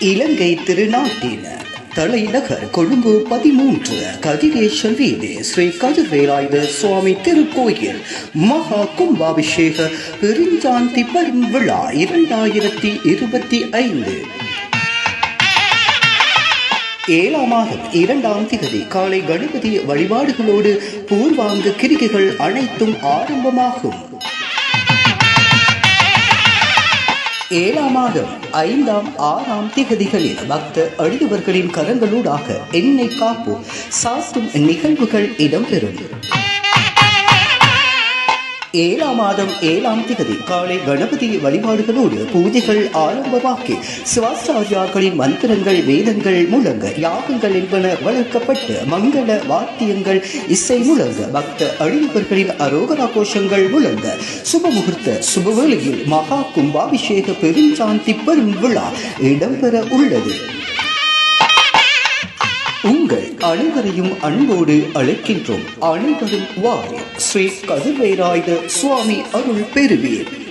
இலங்கை திருநாட்டின் தலைநகர் கொழும்பு பதிமூன்று கதிரேசன் வீதி ஸ்ரீ கதிர்வேலாயுத சுவாமி திருக்கோயில் மகா கும்பாபிஷேக பெருஞ்சாந்தி பெரும் விழா இரண்டாயிரத்தி இருபத்தி ஐந்து. ஏழாம் மாதம் இரண்டாம் திகதி காலை கணபதி வழிபாடுகளோடு பூர்வாங்க கிரிகைகள் அனைத்தும் ஆரம்பமாகும். ஏழாம் மாதம் ஐந்தாம் ஆறாம் திகதிகளில் பக்த அடியவர்களின் கரங்களூடாக என்னை காப்பு சாத்தும் நிகழ்வுகள் இடம்பெறும். ஏழாம் மாதம் ஏழாம் திகதி காலை கணபதி வழிபாடுகளோடு பூஜைகள் ஆரம்பமாக்கி சிவாச்சாரியார்களின் மந்திரங்கள் வேதங்கள் முழங்க யாகங்கள் என்பன வளர்க்கப்பட்டு மங்கள வாத்தியங்கள் இசை முழங்க பக்த அழிவர்களின் அரோகரா கோஷங்கள் முழங்க சுபமுகூர்த்த சுபவேளையில் மகா கும்பாபிஷேக பெருஞ்சாந்தி பெரும் விழா இடம்பெற உள்ளது. உங்கள் அனைவரையும் அன்போடு அழைக்கின்றோம். அனைவரும் வாய் ஸ்ரீ கதிர்வேராயுத சுவாமி அருள் பெறுவீர்.